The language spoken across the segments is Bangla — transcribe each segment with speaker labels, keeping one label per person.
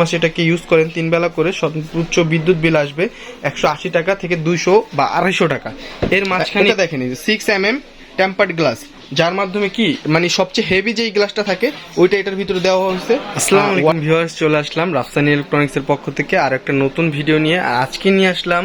Speaker 1: মাসে এটাকে ইউজ করেন তিন বেলা করে সর্বোচ্চ বিদ্যুৎ বিল আসবে একশো আশি টাকা থেকে দুইশো বা আড়াইশো টাকা। এর মাঝখানে দেখেন six M M tempered glass যার মাধ্যমে কি মানে সবচেয়ে হেভি যেই গ্লাসটা থাকে ওইটা এটার ভিতরে দেওয়া হয়েছে। আসসালামু আলাইকুম ভিউয়ার্স চলে আসলাম রাফসানি ইলেকট্রনিক্স এর পক্ষ থেকে আর একটা নতুন ভিডিও নিয়ে। আজকে নিয়ে আসলাম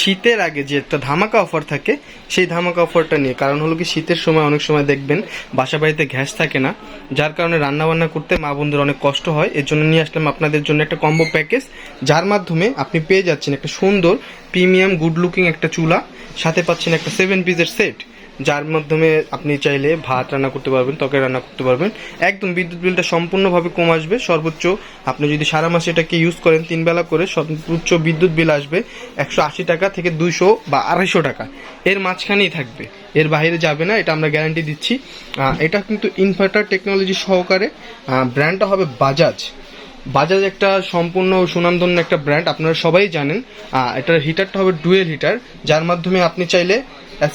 Speaker 1: শীতের আগে যে একটা ধামাকা অফার থাকে সেই ধামাকা অফারটা নিয়ে। কারণ হলো কি শীতের সময় অনেক সময় দেখবেন বাসা বাড়িতে গ্যাস থাকে না যার কারণে রান্না বান্না করতে মা বোনদের অনেক কষ্ট হয়। এর জন্য নিয়ে আসলাম আপনাদের জন্য একটা কম্বো প্যাকেজ যার মাধ্যমে আপনি পেয়ে যাচ্ছেন একটা সুন্দর প্রিমিয়াম গুড লুকিং একটা চুলা সাথে পাচ্ছেন একটা সেভেন পিসের সেট যার মাধ্যমে আপনি চাইলে ভাত রান্না করতে পারবেন, তরকারি রান্না করতে পারবেন। একদম বিদ্যুৎ বিলটা সম্পূর্ণভাবে কম আসবে। সর্বোচ্চ আপনি যদি সারা মাসে এটাকে ইউজ করেন, তিন বেলা করে সর্বোচ্চ বিদ্যুৎ বিল আসবে একশো আশি টাকা থেকে দুইশো বা আড়াইশো টাকা। এর মাঝখানেই থাকবে। এর বাইরে যাবে না, এটা আমরা গ্যারান্টি দিচ্ছি। এটা কিন্তু ইনভার্টার টেকনোলজি সহকারে ব্র্যান্ডটা হবে বাজাজ বাজাজ একটা সম্পূর্ণ সুনামধন্য একটা ব্র্যান্ড আপনারা সবাই জানেন। এটার হিটারটা হবে ডুয়েল হিটার যার মাধ্যমে আপনি চাইলে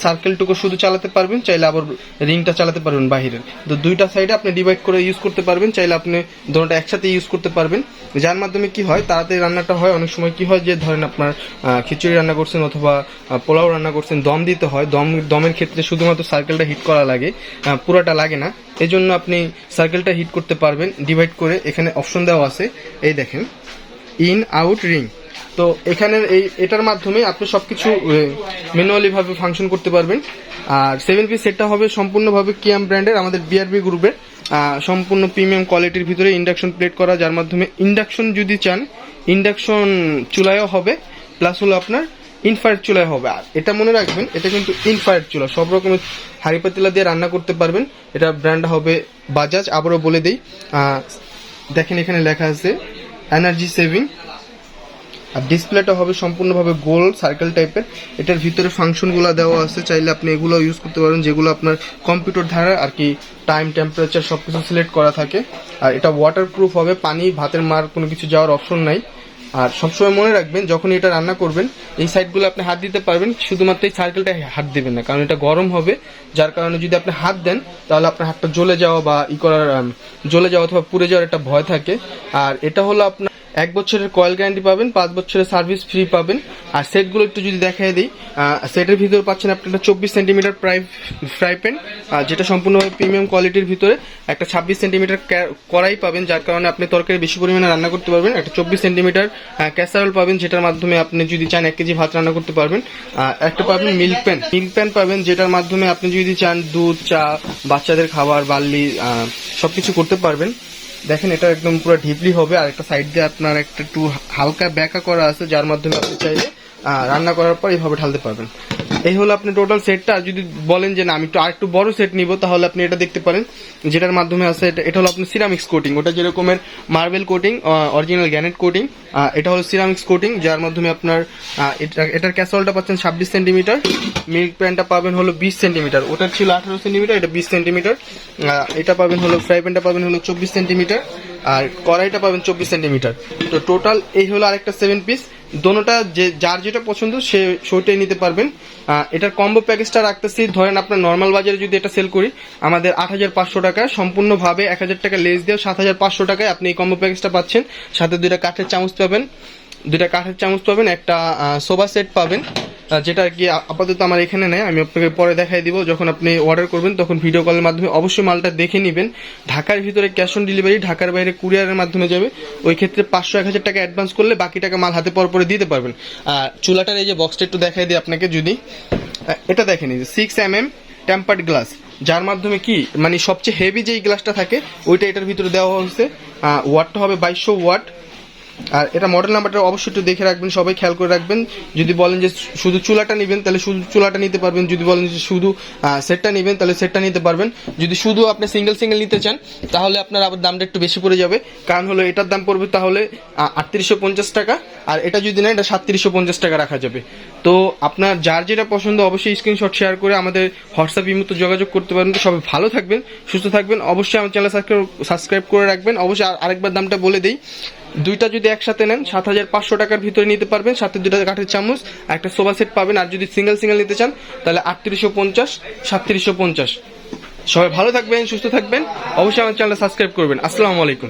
Speaker 1: সার্কেলটুকু শুধু চালাতে পারবেন, চাইলে আবার রিংটা চালাতে পারবেন বাহিরের। তো দুইটা সাইডে আপনি ডিভাইড করে ইউজ করতে পারবেন, চাইলে আপনি দুটোটা একসাথে ইউজ করতে পারবেন। যার মাধ্যমে কি হয়, তাড়াতাড়ি রান্নাটা হয়, অনেক সময় কি হয় যে ধরেন আপনার খিচুড়ি রান্না করছেন অথবা পোলাও রান্না করছেন, দম দিতে হয়। দম, দমের ক্ষেত্রে শুধুমাত্র সার্কেলটা হিট করা লাগে পুরোটা লাগে না। এই জন্য আপনি সার্কেলটা হিট করতে পারবেন ডিভাইড করে এখানে অপশন দেওয়া আছে। এই দেখেন ইন আউট রিং তো এখানের এই, এটার মাধ্যমে আপনি সবকিছু ম্যানুয়ালি ভাবে ফাংশন করতে পারবেন। আর সেভেন পিস সেটটা হবে সম্পূর্ণভাবে কিয়াম ব্র্যান্ডের আমাদের বিআরবি গ্রুপের সম্পূর্ণ প্রিমিয়াম কোয়ালিটির ভিতরে ইন্ডাকশন প্লেট করা, যার মাধ্যমে ইন্ডাকশন যদি চান ইন্ডাকশন চুলায়ও হবে প্লাস হলো আপনার ইনফায়ার চুলায় হবে। আর এটা মনে রাখবেন, এটা কিন্তু ইনফায়ার চুলা, সব রকমের হাড়ি পাতিলা দিয়ে রান্না করতে পারবেন। এটা ব্র্যান্ড হবে বাজাজ আবারও বলে দেই। দেখেন এখানে লেখা আছে এনার্জি সেভিং আর ডিসপ্লেটা হবে সম্পূর্ণভাবে গোল সার্কেল টাইপের এটার ভিতরে ফাংশনগুলো দেওয়া আছে, চাইলে আপনি এগুলো ইউজ করতে পারেন, যেগুলো আপনার কম্পিউটার ধারা আর কি টাইম টেম্পারেচার সব কিছু সিলেক্ট করা থাকে। আর এটা ওয়াটার প্রুফ হবে, পানি, ভাতের মার কোনো কিছু যাওয়ার অপশন নাই। আর সবসময় মনে রাখবেন, যখন এটা রান্না করবেন, এই সাইডগুলো আপনি হাত দিতে পারবেন, শুধুমাত্র এই সার্কেলটা হাত দিবেন না, কারণ এটা গরম হবে। যার কারণে যদি আপনি হাত দেন, তাহলে আপনার হাতটা জ্বলে যাওয়া বা ই করার জ্বলে যাওয়া অথবা পুড়ে যাওয়ার একটা ভয় থাকে। আর এটা হলো আপনার এক বছরের কয়েল গ্যারান্টি পাবেন পাঁচ বছরের সার্ভিস ফ্রি পাবেন। আর সেটগুলো একটু যদি দেখাই দিই সেটের ভিতরে পাচ্ছেন আপনি একটা চব্বিশ সেন্টিমিটার প্রাই ফ্রাই প্যান যেটা সম্পূর্ণভাবে প্রিমিয়াম কোয়ালিটির ভিতরে। একটা ছাব্বিশ সেন্টিমিটার কড়াই পাবেন যার কারণে আপনি তরকারি বেশি পরিমাণে রান্না করতে পারবেন। একটা চব্বিশ সেন্টিমিটার ক্যাসারোল পাবেন যেটার মাধ্যমে আপনি যদি চান এক কেজি ভাত রান্না করতে পারবেন। একটা পাবেন মিল্ক প্যান মিল্ক প্যান পাবেন যেটার মাধ্যমে আপনি যদি চান দুধ চা বাচ্চাদের খাবার বার্লি আহ, সবকিছু করতে পারবেন। দেখেন এটা একদম পুরো ঢিপলি হবে, আর একটা সাইড দিয়ে আপনার একটা একটু হালকা ব্যাকা করা আছে, যার মাধ্যমে আপনি চাইলে রান্না করার পর এইভাবে ঢালতে পারবেন। এই হলো আপনি টোটাল সেটটা আর যদি বলেন যে না, আমি একটু আরেকটু বড় সেট নিব, তাহলে আপনি এটা দেখতে পারেন। যেটার মাধ্যমে আছে এটা- এটা হলো আপনার সিরামিক্স কোটিং ওটা যেরকমের marble coating original granite coating এটা হলো সিরামিক্স কোটিং যার মাধ্যমে আপনার এটা- এটার ক্যাসলটা পাচ্ছেন ছাব্বিশ সেন্টিমিটার মিল্ক প্যানটা পাবেন হলো বিশ সেন্টিমিটার। ওটা ছিল আঠারো সেন্টিমিটার, এটা বিশ সেন্টিমিটার। এটা পাবেন হলো ফ্রাই প্যানটা পাবেন হলো চব্বিশ সেন্টিমিটার, আর কড়াইটা পাবেন চব্বিশ সেন্টিমিটার। তো টোটাল এই হলো আরেকটা সেভেন পিস দোনোটা যে, যার যেটা পছন্দ, সে সেটাই নিতে পারবেন। এটার কম্বো প্যাকেজটা রাখতেছি। ধরেন আপনার নর্মাল বাজারে যদি এটা সেল করি, আমাদের আট হাজার পাঁচশো টাকা, সম্পূর্ণভাবে এক হাজার টাকা লেস দিয়ে সাত হাজার পাঁচশো টাকায় আপনি এই কম্বো প্যাকেজটা পাচ্ছেন। সাথে দুইটা কাঠের চামচ পাবেন। দুইটা কাঠের চামচ পাবেন, একটা সোফা সেট পাবেন। যেটা কি আপাতত আমার এখানে নেই। আমি আপনাকে পরে দেখাই দিব। যখন আপনি অর্ডার করবেন, তখন ভিডিও কলের মাধ্যমে অবশ্যই মালটা দেখে নেবেন। ঢাকার ভিতরে ক্যাশ অন ডেলিভারি ঢাকার বাইরে কুরিয়ারের মাধ্যমে যাবে। ওই ক্ষেত্রে পাঁচশো, এক হাজার টাকা অ্যাডভান্স করলে বাকি টাকা মাল হাতে পর পরে দিতে পারবেন। আর চুলাটার এই যে বক্সটা একটু দেখাই দিই আপনাকে যদি। এটা দেখেন এই যে six M M tempered glass যার মাধ্যমে কি? মানে সবচেয়ে হেভি যেই গ্লাসটা থাকে, ওইটা এটার ভিতরে দেওয়া হয়েছে। ওয়াটটা হবে বাইশশো ওয়াট আর এটা মডেল নাম্বারটা অবশ্যই একটু দেখে রাখবেন, সবাই খেয়াল করে রাখবেন। যদি বলেন যে শুধু চুলাটা নেবেন, তাহলে শুধু চুলাটা নিতে পারবেন। যদি বলেন যে শুধু সেটটা নেবেন, তাহলে সেটটা নিতে পারবেন। যদি শুধু আপনি সিঙ্গেল সিঙ্গেল নিতে চান, তাহলে আপনার আবার দামটা একটু বেশি পড়ে যাবে। কারণ হলো এটার দাম পড়বে তাহলে আটত্রিশশো পঞ্চাশ টাকা। আর এটা যদি না এটা সাতত্রিশশো পঞ্চাশ টাকা রাখা যাবে। তো আপনার যার যেটা পছন্দ, অবশ্যই স্ক্রিনশট শেয়ার করে আমাদের হোয়াটসঅ্যাপ ইমুতে যোগাযোগ করতে পারেন। তো সবাই ভালো থাকবেন, সুস্থ থাকবেন। অবশ্যই আমার চ্যানেল সাবস্ক্রাইব করে রাখবেন। অবশ্যই আরেকবার দামটা বলে দিই। দুইটা যদি একসাথে নেন, সাত হাজার পাঁচশো টাকার ভিতরে নিতে পারবেন। সাথে দুটা কাঠের চামচ একটা সোফা সেট পাবেন। আর যদি সিঙ্গেল সিঙ্গেল নিতে চান, তাহলে আটত্রিশশো পঞ্চাশ, সাতত্রিশশো পঞ্চাশ। সবাই ভালো থাকবেন, সুস্থ থাকবেন। অবশ্যই আমার চ্যানেলটা সাবস্ক্রাইব করবেন। আসসালামু আলাইকুম।